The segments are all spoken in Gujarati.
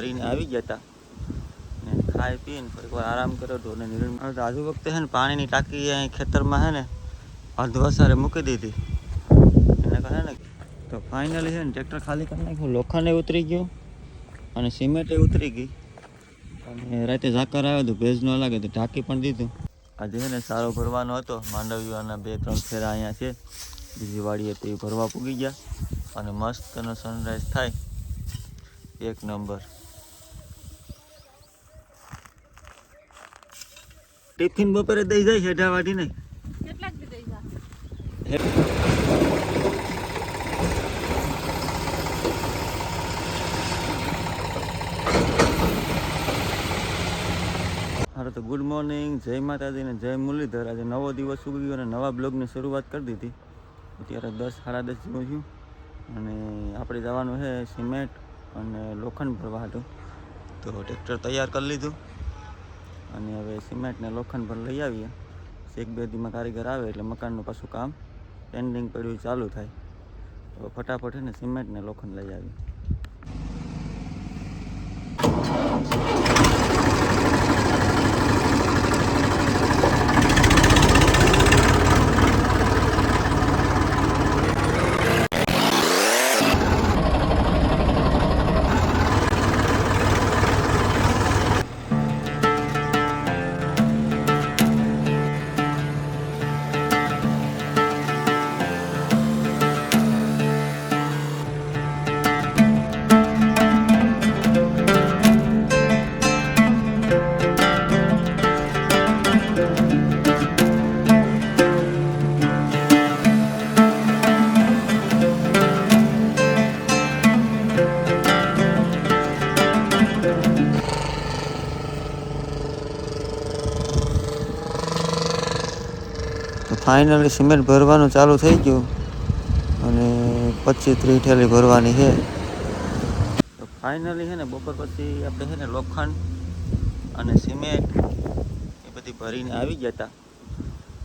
ભરીને આવી ગયા હતા ને ખાઈ પીને થોડીક વાર આરામ કર્યો હતો અને આજુ વખતે છે ને પાણીની ટાંકી અહીં ખેતરમાં છે ને અર્ધવસારે મૂકી દીધી. એને કહે ને તો ફાઇનલી છે ને ટ્રેક્ટર ખાલી કરી નાખ્યું, લોખંડે ઉતરી ગયો અને સિમેન્ટે ઉતરી ગઈ. અને રાતે ઝાકર આવ્યો હતો ભેજ ન લાગે તો ટાંકી પણ દીધું. આજે છે ને સારો ભરવાનો હતો. માંડવીઓના બે ત્રણ ફેરા અહીંયા છે. બીજી વાડીએ તે ભરવા પૂગી ગયા. અને મસ્તનો સનરાઈઝ થાય. એક નંબર. ટિફિન બપોરે દઈ જાય હેઠા વાટી નહીં. હારો તો ગુડ મોર્નિંગ જય માતાજી ને જય મુરલીધર. આજે નવો દિવસ ઉગી ગયો અને નવા બ્લોગની શરૂઆત કરી દીધી. અત્યારે દસ સાડા દસ જેવું થયું. અને આપણે જવાનું છે સિમેન્ટ અને લોખંડ ભરવા હતું તો ટ્રેક્ટર તૈયાર કરી લીધું. અને હવે સિમેન્ટ ને લોખંડ પર લઈ આવીએ. એક બે દીમાં કારીગર આવે એટલે મકાનનું પાછું કામ પેન્ડિંગ પડ્યું ચાલુ થાય. તો ફટાફટ છે ને સિમેન્ટ ને લોખંડ લઈ આવીએ. ફાઇનલી સિમેન્ટ ભરવાનું ચાલુ થઈ ગયું. અને પચીસ ત્રીસ ઠેલી ભરવાની છે. તો ફાઇનલી છે ને બપોર પછી આપણે છે ને લોખંડ અને સિમેન્ટ એ બધી ભરીને આવી ગયા હતા.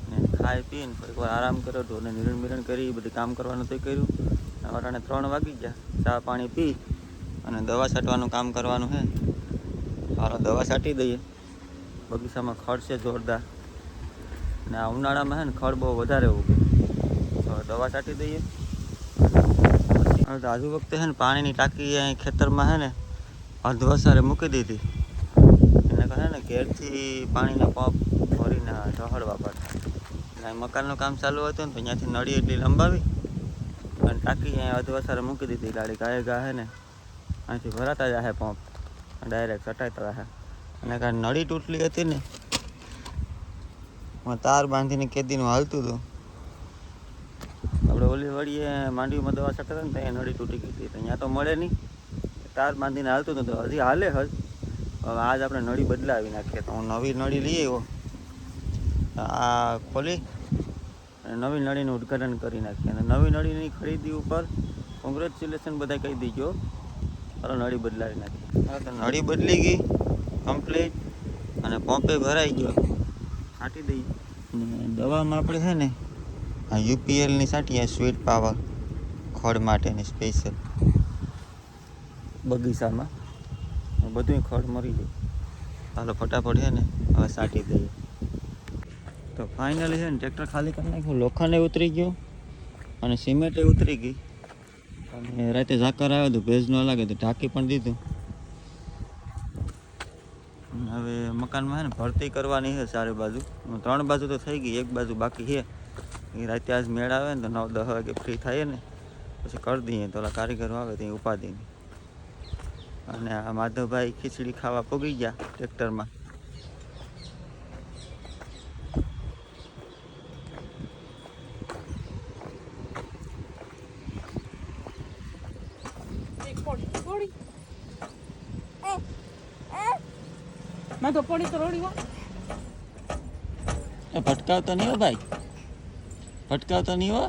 ને ખાઈ પીને થોડીક વાર આરામ કર્યો અને નિરણ મિરણ કરી, બધું કામ કરવાનું તો કર્યું. અટાણે ત્રણ વાગી ગયા. ચા પાણી પી અને દવા છાંટવાનું કામ કરવાનું છે. સારો દવા છાંટી દઈએ. બગીચામાં ખડ છે જોરદાર. ને આ ઉનાળામાં છે ને ખડ બહુ વધારે ઉગે. તો દવા છાંટી દઈએ. આજુ વખતે છે ને પાણીની ટાંકી અહીં ખેતરમાં છે ને અર્ધવસારે મૂકી દીધી. એને કહે ને ઘેરથી પાણીના પંપ ભરીને ઢહળવા પડતા અને મકાનનું કામ ચાલુ હતું ને તો ત્યાંથી નળી એટલી લંબાવી અને ટાંકી અહીં અધવસારે મૂકી દીધી. ગાડી ગાય ગા છે ને અહીંથી ભરાતા જાય પંપ. ડાયરેક્ટ સટાઈતા જાય અને કાંઈ નળી તૂટલી હતી ને તાર બાંધીને કેદીનું હાલતું હતું. આપણે ઓલી વળીએ માંડવીમાં દવા છટતા ને ત્યાં નળી તૂટી ગઈ હતી. તો અહીંયા તો મળે નહીં. તાર બાંધીને હાલતું હતું તો હજી હાલે હજ. હવે આજ આપણે નળી બદલાવી નાખીએ તો. હું નવી નળી લઈ આવ્યો. આ ખોલી. અને નવી નળીનું ઉદ્ઘાટન કરી નાખીએ. અને નવી નળીની ખરીદી ઉપર કોંગ્રેચ્યુલેશન બધા કહી દીજો. ચાલો નળી બદલાવી નાખીએ. તો નળી બદલી ગઈ. કમ્પ્લીટ અને પંપે ભરાઈ ગયો. છાંટી દઈએ દવામાં આપણે છે ને, આ યુપીએલની છાંટીએ સ્વીટ પાવર ખડ માટેની સ્પેશિયલ બગીચામાં. બધું ખડ મરી જાય. હાલો ફટાફટ છે ને, હવે છાંટી દઈએ. તો ફાઇનલી છે ને ટ્રેક્ટર ખાલી કરી નાખ્યું. લોખંડે ઉતરી ગયું અને સિમેન્ટે ઉતરી ગઈ. અને રાતે ઝાકર આવ્યો તો ભેજ ન લાગે તો ઢાંકી પણ દીધું અને હવે મકાનમાં ને ભરતી કરવાની છે ચારે બાજુ. ત્રણ બાજુ તો થઈ ગઈ, એક બાજુ બાકી છે એ રાતે આજ મેળ આવે ને તો નવ, દસ વાગે ફ્રી થાય ને, પછી કરી દઈએ. તો ઓલા કારીગરો આવે ત્યાં ઉપાધિની અને આ માધવભાઈ ખીચડી ખાવા પોગી ગયા ટ્રેક્ટરમાં એક પોડી પોડી મેં તો પડી તો રોડી એ ભટકાવતો નહીં હો ભાઈ. ભટકાવતો નહીં હો.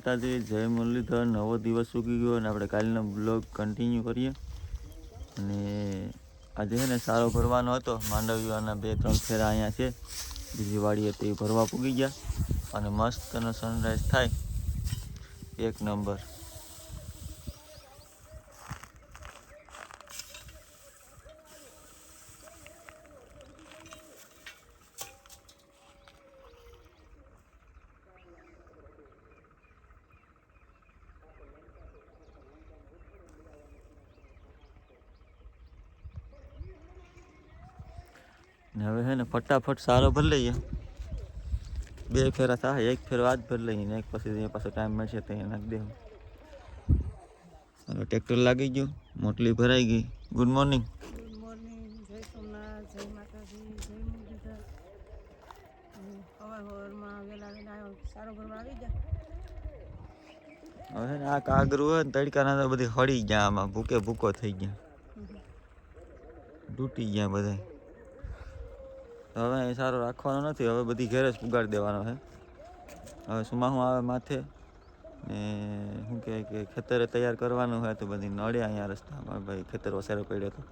માતાજી, જય મુરલીધર, નવો દિવસ ઉગી ગયો અને આપણે કાલનો બ્લોગ કન્ટિન્યુ કરીએ. અને આજે છે ને સારો ભરવાનો હતો. માંડવીવાના બે ત્રણ ફેરા અહીંયા છે. બીજી વાડી હતી એ ભરવા પૂગી ગયા. અને મસ્ત અને સનરાઈઝ થાય. એક નંબર ને હવે છે ને ફટાફટ સારો ભરી લઈએ. બે ફેરા થાય એક ફેરો આજ ભરી લઈએ ને એક પછી જે પાછો ટાઈમ મળશે ત્યાં નાખી દેવું. હવે ટ્રેક્ટર લાગી ગયું મોટલી ભરાઈ ગઈ. ગુડ મોર્નિંગ હવે આ કાગરું હોય ને તડકાના તો બધી હળી ગયા આમાં ભૂકે ભૂકો થઈ ગયા. તૂટી ગયા બધા તો હવે અહીં સારો રાખવાનો નથી હવે બધી ઘેર જ પુગાડી દેવાનો છે. હવે સુમાહું આવે માથે? ને શું કહે કે ખેતરે તૈયાર કરવાનું હોય તો બધી નડે અહીંયા રસ્તા પણ ભાઈ ખેતર વસારો પડ્યો તો.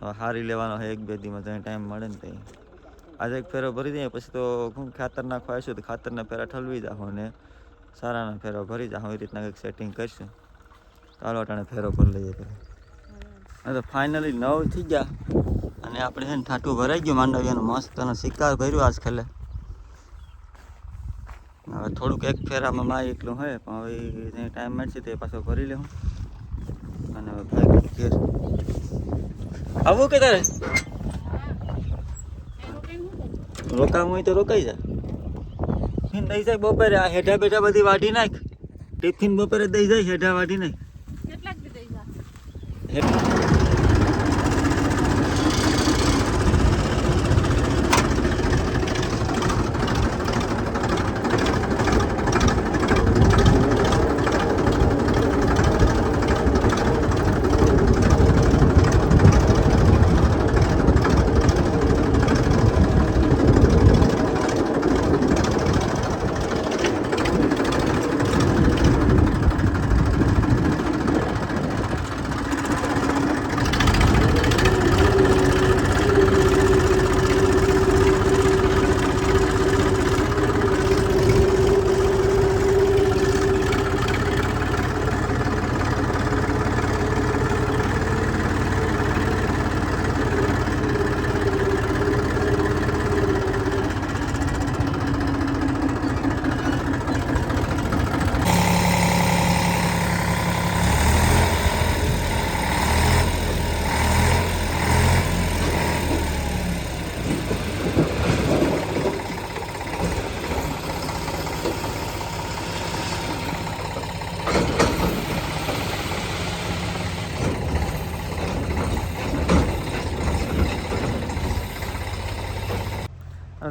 હવે હારી લેવાનો હોય એક બે દીમાં ત્યાં ટાઈમ મળે ને ત્યાં આજે એક ફેરો ભરી દઈએ પછી તો શું ખાતર નાખવા આવીશું તો ખાતરના ફેરા ઠલવી જાઓ ને સારાના ફેરો ભરી જાઓ એ રીતના કંઈક સેટિંગ કરશું. ચાલો અટાણે ફેરો ભરી લઈએ. હા તો ફાઇનલી નવ થઈ ગયા. આપણે છે ને ઠાઠું ભરાઈ ગયું માંડવિયાનું મસ્ત અને શિકાર ભર્યું આજ ખેલે હવે થોડુંક એક ફેરામાં માય એટલું હોય પણ હવે જે ટાઈમ મળશે તે પાછો ભરી લેવું અને હવે ભાઈ ઘેર. આવું કે તારે? રોકાવું હોય તો રોકાઈ જા. ટિફિન દઈ જાય બપોરે આ હેઠા બેઠા બધી વાઢી નાખ. ટિફિન બપોરે દઈ જાય હેઠા વાઢી નાખ. કેટલાક દઈ જા.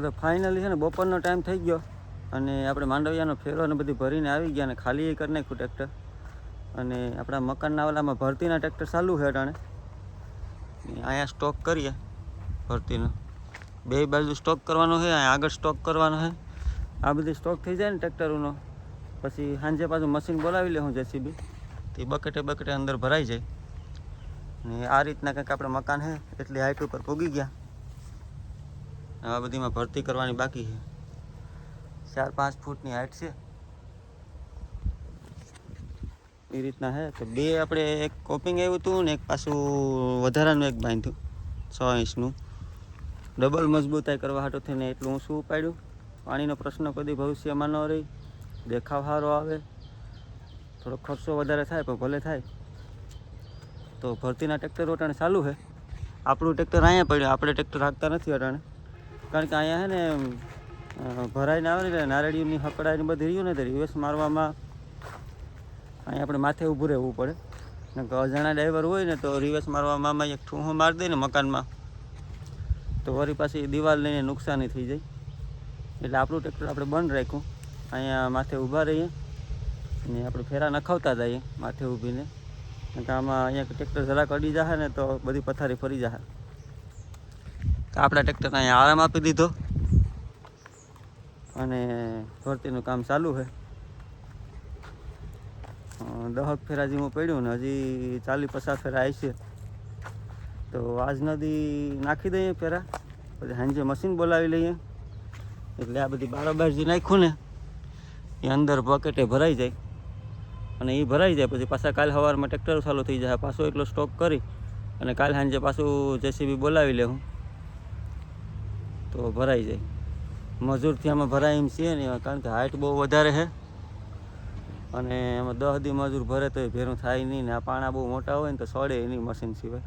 તો ફાઇનલી છે ને બપોરનો ટાઈમ થઈ ગયો અને આપણે માંડવિયાનો ફેરો ને બધી ભરીને આવી ગયા અને ખાલી એ કરી નાખ્યું ટ્રેક્ટર અને આપણા મકાનના ઓલામાં ભરતીના ટ્રેક્ટર ચાલુ છે અટાણે. અહીંયા સ્ટોક કરીએ ભરતીનો. બે બાજુ સ્ટોક કરવાનો છે, અહીંયા આગળ સ્ટોક કરવાનો છે. આ બધી સ્ટોક થઈ જાય ને ટ્રેક્ટરોનો પછી સાંજે પાછું મશીન બોલાવી લેવું જેસીબી તે બકેટે બકેટે અંદર ભરાઈ જાય. ને આ રીતના કંઈક આપણે મકાન છે, એટલી હાઇટ ઉપર પૂગી ગયા. આ બધીમાં ભરતી કરવાની બાકી છે. ચાર પાંચ ફૂટની હાઈટ છે. એ રીતના છે તો બે આપણે એક કોપિંગ આવ્યું હતું ને એક પાછું વધારાનું એક બાંધ્યું. છ ઇંચનું. ડબલ મજબૂતાઈ કરવા હાટો થઈને એટલું ઊંચું ઉપાડ્યું. પાણીનો પ્રશ્ન કદી ભવિષ્યમાં ન રહી. દેખાવ સારો આવે. થોડો ખર્ચો વધારે થાય, પણ ભલે થાય. તો ભરતીના ટ્રેક્ટર અટાણે ચાલુ છે આપણું ટ્રેક્ટર અહીંયા પડ્યું. આપણે ટ્રેક્ટર રાખતા નથી અટાણે. કારણ કે અહીંયા છે ને ભરાઈને આવે ને એટલે નારળીઓની હકડાઈને બધી રહ્યું ને તો રિવર્સ મારવામાં અહીંયા આપણે માથે ઊભું રહેવું પડે. ને અજાણા ડ્રાઈવર હોય ને તો રિવર્સ મારવામાં એક ઠૂંહો મારી દે ને મકાનમાં. તો વળી પાછી દિવાલ લઈને નુકસાની થઈ જાય. એટલે આપણું ટ્રેક્ટર આપણે બંધ રાખ્યું. અહીંયા માથે ઊભા રહીએ. ને આપણે ફેરા નખાવતા જઈએ માથે ઊભીને. કારણ કે આમાં અહીંયા ટ્રેક્ટર જરાક અડી જશે ને તો બધી પથારી ફરી જાય તો આપણા ટ્રેક્ટર અહીંયા આરામ આપી દીધો. અને ભરતીનું કામ ચાલુ છે. દહક ફેરા જેવું પડ્યું ને હજી ચાલી પચાસ ફેરા આવશે તો આજ નદી નાખી દઈએ ફેરા. પછી સાંજે મશીન બોલાવી લઈએ. એટલે આ બધી બારોબાર જે નાખ્યું ને, એ અંદર બકેટે ભરાઈ જાય. અને એ ભરાઈ જાય, પછી પાછા કાલ સવારમાં ટ્રેક્ટર ચાલુ થઈ જાય. પાછો એટલો સ્ટોક કરી અને કાલ સાંજે પાછું જેસીબી બોલાવી લે હું તો ભરાઈ જાય. મજૂરથી આમાં ભરાય એમ છીએ ને, કારણ કે હાઇટ બહુ વધારે છે. અને એમાં દહ દી મજૂર ભરે તો ભેરું થાય નહીં ને, આ પાણા બહુ મોટા હોય ને તો સડે નહીં મશીન સિવાય.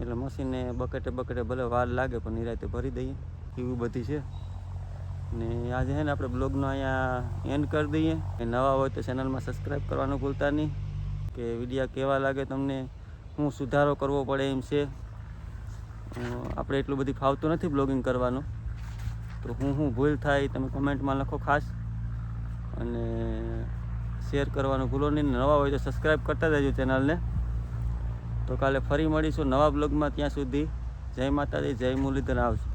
એટલે મશીનને બકેટે બકેટે ભલે વાર લાગે પણ નિરાતે ભરી દઈએ. એવું બધી છે. ને આજે છે ને આપણે બ્લોગનો અહીંયા એન્ડ કરી દઈએ. એ નવા હોય તો ચેનલમાં સબસ્ક્રાઈબ કરવાનું ભૂલતા નહીં. કે વિડીયા કેવા લાગે તમને શું સુધારો કરવો પડે એમ છે. આપણે એટલું બધી ફાવતું નથી બ્લોગિંગ કરવાનું. તો હું હું ભૂલ થાય તમે કમેન્ટમાં લખો ખાસ. અને શેર કરવાનું ભૂલો નહીં. નવા હોય તો સબસ્ક્રાઈબ કરતા રહેજો ચેનલને તો કાલે ફરી મળીશું નવા બ્લોગમાં ત્યાં સુધી. જય માતાજી, જય મુરલીધર આવજો.